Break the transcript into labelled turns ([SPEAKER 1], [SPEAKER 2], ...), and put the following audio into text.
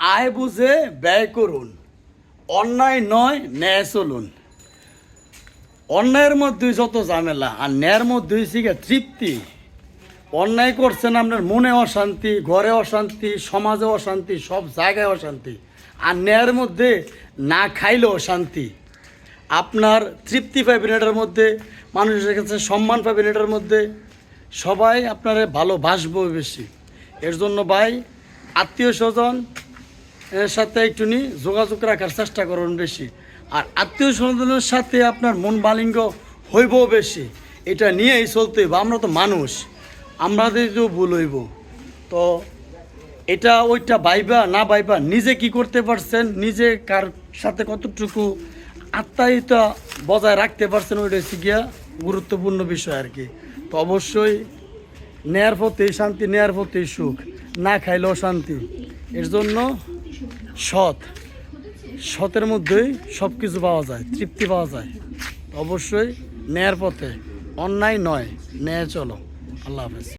[SPEAKER 1] আয় বুঝে ব্যয় করুন। অন্যায় নয়, ন্যায় চলুন। অন্যায়ের মধ্যে যত ঝামেলা, আর ন্যায়ের মধ্যে শিখে তৃপ্তি। অন্যায় করছেন আপনার মনে অশান্তি, ঘরে অশান্তি, সমাজে অশান্তি, সব জায়গায় অশান্তি। আর ন্যায়ের মধ্যে না খাইলেও অশান্তি আপনার তৃপ্তি পাবেন এটার মধ্যে, মানুষের কাছে সম্মান পাবেন এটার মধ্যে। সবাই আপনারে ভালোবাসবো বেশি। এর জন্য ভাই, আত্মীয় স্বজন সাথে একটু নি যোগাযোগ রাখার চেষ্টা করুন বেশি। আর আত্মীয় স্বজনের সাথে আপনার মন বালিঙ্গ হইবও বেশি। এটা নিয়েই চলতে হইব, আমরা তো মানুষ আমাদের তো ভুল হইব। তো এটা ওইটা বাইবা না বাইবা নিজে কি করতে পারছেন, নিজে কার সাথে কতটুকু আত্মায়িতা বজায় রাখতে পারছেন, ওইটা হচ্ছে গিয়া গুরুত্বপূর্ণ বিষয় আর কি। তো অবশ্যই নেয়ার প্রতি শান্তি, নেয়ার প্রতি সুখ, না খাইলেও শান্তি। এর জন্য সৎ। সতের মধ্যেই সব কিছু পাওয়া যায়, তৃপ্তি পাওয়া যায়। অবশ্যই ন্যায়ের পথে, অন্যায় নয়, ন্যায় চলো। আল্লাহ হাফেজ।